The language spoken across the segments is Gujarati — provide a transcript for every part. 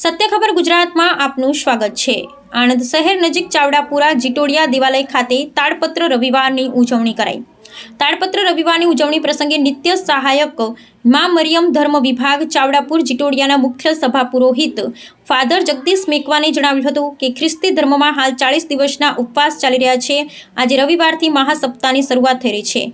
સત્યખબર ગુજરાતમાં આપનું સ્વાગત છે. આણંદ શહેર નજીક ચાવડાપુરા જીટોડિયા દિવાલય ખાતે તાડપત્ર રવિવારની ઉજવણી કરાઈ. તાડપત્ર રવિવારની ઉજવણી પ્રસંગે નિત્ય સહાયક મા મરિયમ ધર્મ વિભાગ ચાવડાપુર જીટોડિયાના મુખ્ય સભા પુરોહિત ફાધર જગદીશ મેકવાને જણાવ્યું હતું કે ખ્રિસ્તી ધર્મમાં હાલ ચાળીસ દિવસના ઉપવાસ ચાલી રહ્યા છે. આજે રવિવારથી મહાસપ્તાહની શરૂઆત થઈ રહી છે.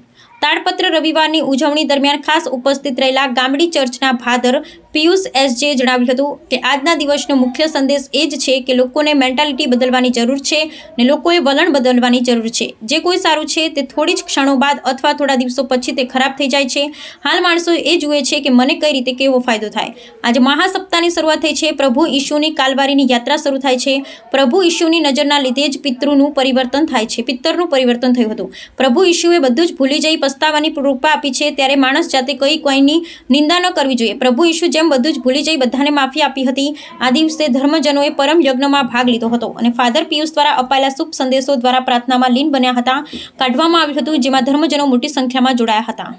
તાડપત્ર રવિવારની ઉજવણી દરમિયાન ખાસ ઉપસ્થિત રહેલા ગામડી ચર્ચના ફાધર પિયુષ એસજે જણાવ્યું હતું કે આજના દિવસનો મુખ્ય સંદેશ એ જ છે કે લોકોને મેન્ટાલિટી બદલવાની જરૂર છે ને લોકોએ વલણ બદલવાની જરૂર છે. જે કોઈ સારું છે તે થોડી જ ક્ષણો બાદ અથવા થોડા દિવસો પછી તે ખરાબ થઈ જાય છે. હાલ માણસો એ જુએ છે કે મને કઈ રીતે કેવો ફાયદો થાય. આજે મહાસપ્તાહની શરૂઆત થઈ છે. પ્રભુ ઈશુની કાલવારીની યાત્રા શરૂ થાય છે. પ્રભુ ઈશુની નજરના લીધે જ પિતૃનું પરિવર્તન થાય છે. પિત્તરનું પરિવર્તન થયું હતું. પ્રભુ ઈશુએ બધું જ ભૂલી જઈ પસ્તાવાની કૃપા આપી છે. ત્યારે માણસ જાતે કઈ કોઈની નિંદા ન કરવી જોઈએ. પ્રભુ ઈશુ જેમ બધું જ ભૂલી જઈ બધાને માફી આપી હતી. આ દિવસે ધર્મજનોએ પરમ યજ્ઞમાં ભાગ લીધો હતો અને ફાધર પિયુષ દ્વારા અપાયેલા શુભ સંદેશો દ્વારા પ્રાર્થનામાં લીન બન્યા હતા. કાઢવામાં આવ્યું હતું, જેમાં ધર્મજનો મોટી સંખ્યામાં જોડાયા હતા.